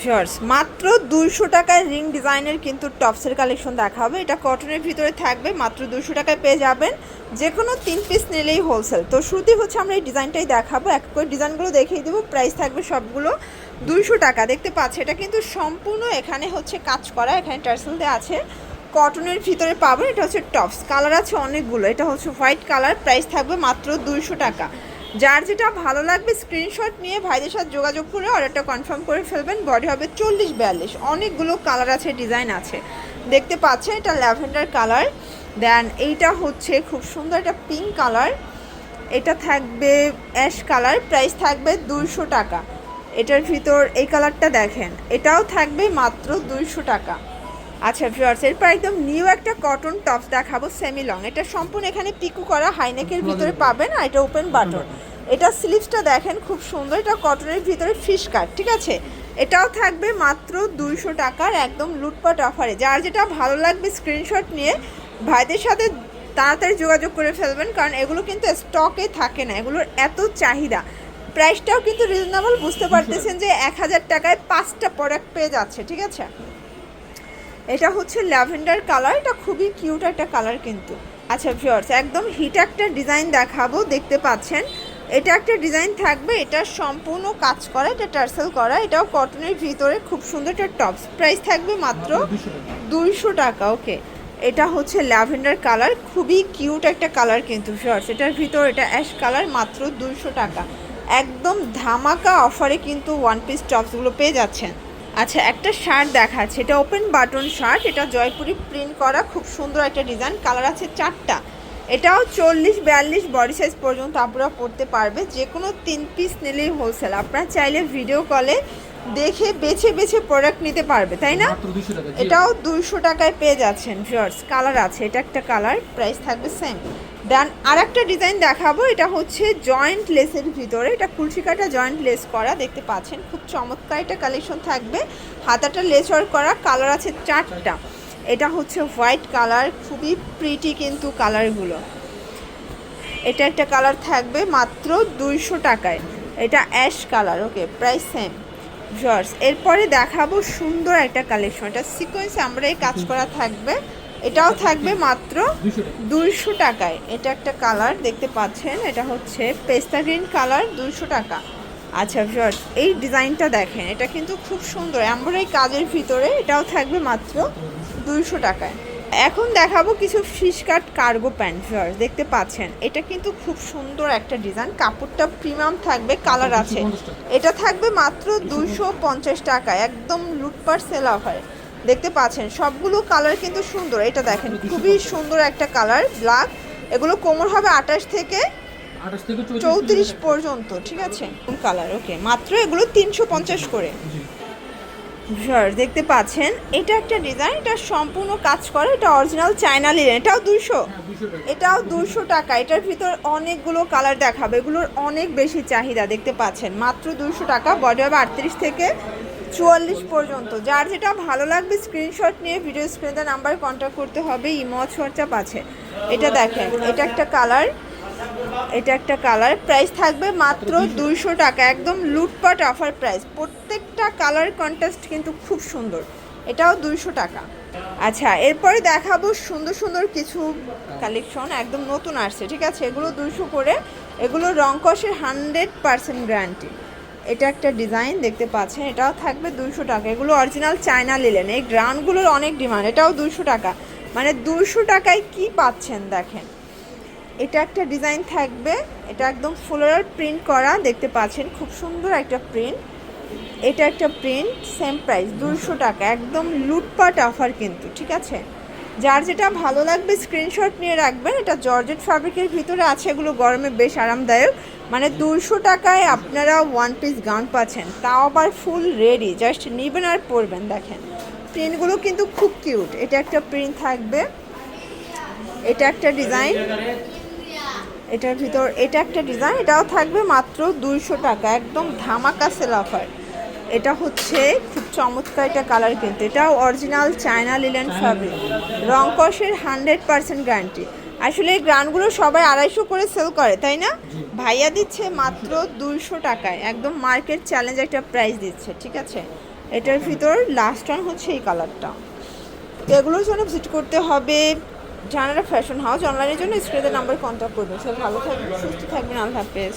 Viewers, মাত্র দুইশো টাকায় রিং ডিজাইনের কিন্তু টপসের কালেকশন দেখাবে এটা কটনের ভিতরে থাকবে, মাত্র দুশো টাকায় পেয়ে যাবেন। যে কোনো তিন পিস নিলেই হোলসেল তো শুরুতেই হচ্ছে আমরা এই ডিজাইনটাই দেখাবো। এক করে ডিজাইনগুলো দেখিয়ে দেবো। প্রাইস থাকবে সবগুলো দুইশো টাকা। দেখতে পাচ্ছি এটা কিন্তু সম্পূর্ণ এখানে হচ্ছে কাজ করা, এখানে টার্সেল দেওয়া আছে। কটনের ভিতরে পাবেন এটা হচ্ছে টপস কালার আছে অনেকগুলো, এটা হচ্ছে হোয়াইট কালার প্রাইস থাকবে মাত্র দুইশো টাকা। যার যেটা ভালো লাগবে স্ক্রিনশট নিয়ে ভাইদের সাথে যোগাযোগ করে অর্ডারটা কনফার্ম করে ফেলবেন। বডি হবে চল্লিশ বিয়াল্লিশ। অনেকগুলো কালার আছে ডিজাইন আছে। দেখতে পাচ্ছেন, এটা ল্যাভেন্ডার কালার দেন এইটা হচ্ছে খুব সুন্দর একটা পিঙ্ক কালার এটা থাকবে অ্যাশ কালার প্রাইস থাকবে দুইশো টাকা। এটার ভিতর এই কালারটা দেখেন। এটাও থাকবে মাত্র দুইশো টাকা। আচ্ছা ভিউয়ার্স এরপর একদম নিউ একটা কটন টপস দেখাবো সেমি লং এটা সম্পূর্ণ এখানে পিকু করা হাইনেকের ভিতরে পাবেন আর এটা ওপেন বাটন এটা স্লিভসটা দেখেন খুব সুন্দর। এটা কটনের ভিতরে ফিশ কাট ঠিক আছে? এটাও থাকবে মাত্র দুইশো টাকার একদম লুটপাট অফারে যার যেটা ভালো লাগবে স্ক্রিনশট নিয়ে ভাইদের সাথে তাড়াতাড়ি যোগাযোগ করে ফেলবেন কারণ এগুলো কিন্তু স্টকে থাকে না এগুলোর এত চাহিদা। প্রাইসটাও কিন্তু রিজনেবল বুঝতে পারতেছেন যে এক হাজার টাকায় পাঁচটা প্রোডাক্ট পেয়ে যাচ্ছে ঠিক আছে? এটা হচ্ছে ল্যাভেন্ডার কালার এটা খুবই কিউট একটা কালার কিন্তু। আচ্ছা ভিউয়ার্স একদম হিট একটা ডিজাইন দেখাবো দেখতে পাচ্ছেন। এটা একটা ডিজাইন থাকবে এটা সম্পূর্ণ কাজ করা এটা টার্সেল করা এটাও কটনের ভিতরে খুব সুন্দর একটা টপস প্রাইস থাকবে মাত্র দুইশো টাকা। ওকে এটা হচ্ছে ল্যাভেন্ডার কালার খুবই কিউট একটা কালার কিন্তু ভিউয়ার্স এটার ভিতর এটা অ্যাশ কালার মাত্র দুইশো টাকা। একদম ধামাকা অফারে কিন্তু ওয়ান পিস টপসগুলো পেয়ে যাচ্ছেন। আচ্ছা একটা শার্ট দেখাচ্ছে। এটা ওপেন বাটন শার্ট এটা জয়পুরি প্রিন্ট করা, খুব সুন্দর একটা ডিজাইন কালার আছে চারটা। এটাও চল্লিশ, বিয়াল্লিশ বডি সাইজ পর্যন্ত আপনারা পড়তে পারবে যে কোনো তিন পিস নিলেই হোলসেল আপনারা চাইলে ভিডিও কলে দেখে বেছে বেছে প্রোডাক্ট নিতে পারবে তাই না? মাত্র 200 টাকা জি। এটাও দুইশো টাকায় পেয়ে যাচ্ছেন ভিউয়ার্স কালার আছে এটা একটা কালার প্রাইস থাকবে সেম দেন আর একটা ডিজাইন দেখাবো এটা হচ্ছে জয়েন্ট লেসের ভিতরে এটা কুলসি কাটা জয়েন্ট লেস করা দেখতে পাচ্ছেন খুব চমৎকার একটা কালেকশন থাকবে। হাতাটা লেস ওয়ার্ক করা কালার আছে চারটা। এটা হচ্ছে হোয়াইট কালার খুবই প্রিটি কিন্তু কালারগুলো এটা একটা কালার থাকবে মাত্র দুইশো টাকায়। এটা ash colour okay price same জর্স এরপরে দেখাবো সুন্দর একটা কালেকশন এটা সিকোয়েন্স আমরা এই কাজ করা থাকবে। এটাও থাকবে মাত্র দুইশো টাকায়। এটা একটা কালার দেখতে পাচ্ছেন? এটা হচ্ছে পেস্তা গ্রিন কালার দুইশো টাকা। আচ্ছা ভিউয়ার্স এই ডিজাইনটা দেখেন। এটা কিন্তু খুব সুন্দর। এই কাজের ভিতরে এটাও থাকবে মাত্র দুইশো টাকায়। এখন দেখাবো কিছু fish cut cargo pant viewers দেখতে পাচ্ছেন। এটা কিন্তু খুব সুন্দর একটা ডিজাইন কাপড়টা প্রিমিয়াম থাকবে কালার আছে। এটা থাকবে মাত্র দুইশো পঞ্চাশ টাকা একদম লুটপার সেল অফারে দেখতে পাচ্ছেন সবগুলো কালার কিন্তু সুন্দর। এটা দেখেন খুবই সুন্দর একটা কালার ব্ল্যাক এগুলো কোমর হবে আঠাশ থেকে 28 থেকে 34 চৌত্রিশ পর্যন্ত ঠিক আছে? কালার ওকে মাত্র এগুলো তিনশো পঞ্চাশ করে। ভিউয়ার্স দেখতে পাচ্ছেন এটা একটা ডিজাইন এটা সম্পূর্ণ কাজ করে এটা অরিজিনাল চায়না লিলেন এটাও দুশো হ্যাঁ 200 টাকা। এটাও দুশো টাকা। এটার ভিতর অনেকগুলো কালার দেখাবে এগুলোর অনেক বেশি চাহিদা দেখতে পাচ্ছেন। মাত্র দুশো টাকা বডি হবে আটত্রিশ থেকে চুয়াল্লিশ পর্যন্ত। যার যেটা ভালো লাগবে স্ক্রিনশট নিয়ে ভিডিও স্ক্রিনে নাম্বার কন্ট্যাক্ট করতে হবে ইমো হোয়াটসঅ্যাপ আছে। এটা দেখেন এটা একটা কালার। এটা একটা কালার। প্রাইস থাকবে মাত্র দুইশো টাকা। একদম লুটপাট অফার প্রাইস প্রত্যেকটা কালার কন্ট্রাস্ট কিন্তু খুব সুন্দর। এটাও দুইশো টাকা। আচ্ছা এরপরে দেখাবো সুন্দর সুন্দর কিছু কালেকশন একদম নতুন আসছে, ঠিক আছে? এগুলো দুইশো করে। এগুলো রংকসের হান্ড্রেড পার্সেন্ট গ্যারান্টি এটা একটা ডিজাইন দেখতে পাচ্ছেন। এটাও থাকবে দুইশো টাকা। এগুলো অরিজিনাল চায়না লিলেন এই গ্রাউন্ডগুলোর অনেক ডিমান্ড এটাও দুইশো টাকা। মানে দুইশো টাকায় কি পাচ্ছেন দেখেন। এটা একটা ডিজাইন থাকবে। এটা একদম ফ্লোরাল প্রিন্ট করা, দেখতে পাচ্ছেন, খুব সুন্দর একটা প্রিন্ট। এটা একটা প্রিন্ট সেম প্রাইস দুশো টাকা, একদম লুটপাট অফার কিন্তু, ঠিক আছে? যার যেটা ভালো লাগবে স্ক্রিনশট নিয়ে রাখবেন। এটা জর্জেট ফ্যাব্রিকের ভিতরে আছে, এগুলো গরমে বেশ আরামদায়ক। মানে দুশো টাকায় আপনারা ওয়ান পিস গাউন পাচ্ছেন, তাও আবার ফুল রেডি জাস্ট নেবেন আর পরবেন, দেখেন। প্রিন্টগুলো কিন্তু খুব কিউট এটা একটা প্রিন্ট থাকবে। এটা একটা ডিজাইন। এটার ভিতর এটা একটা ডিজাইন এটাও থাকবে মাত্র দুইশো টাকা একদম ধামাকা সেল অফার এটা হচ্ছে খুব চমৎকার একটা কালার কিন্তু এটাও অরিজিনাল চায়না লিলেন ফ্যাব্রিক রংকসের হান্ড্রেড পার্সেন্ট গ্যারান্টি আসলে এই গ্রানগুলো সবাই আড়াইশো করে সেল করে তাই না? ভাইয়া দিচ্ছে মাত্র দুইশো টাকায় একদম মার্কেট চ্যালেঞ্জ একটা প্রাইস দিচ্ছে ঠিক আছে? এটার ভিতর লাস্ট ওয়ান হচ্ছে এই কালারটা এগুলোর জন্য ভিজিট করতে হবে জানারা ফ্যাশন হাউস অনলাইনের জন্য স্ক্রিনের নাম্বার কন্ট্যাক্ট করবেন সব ভালো থাকবেন, সুস্থ থাকবেন, আল্লাহ হাফেজ।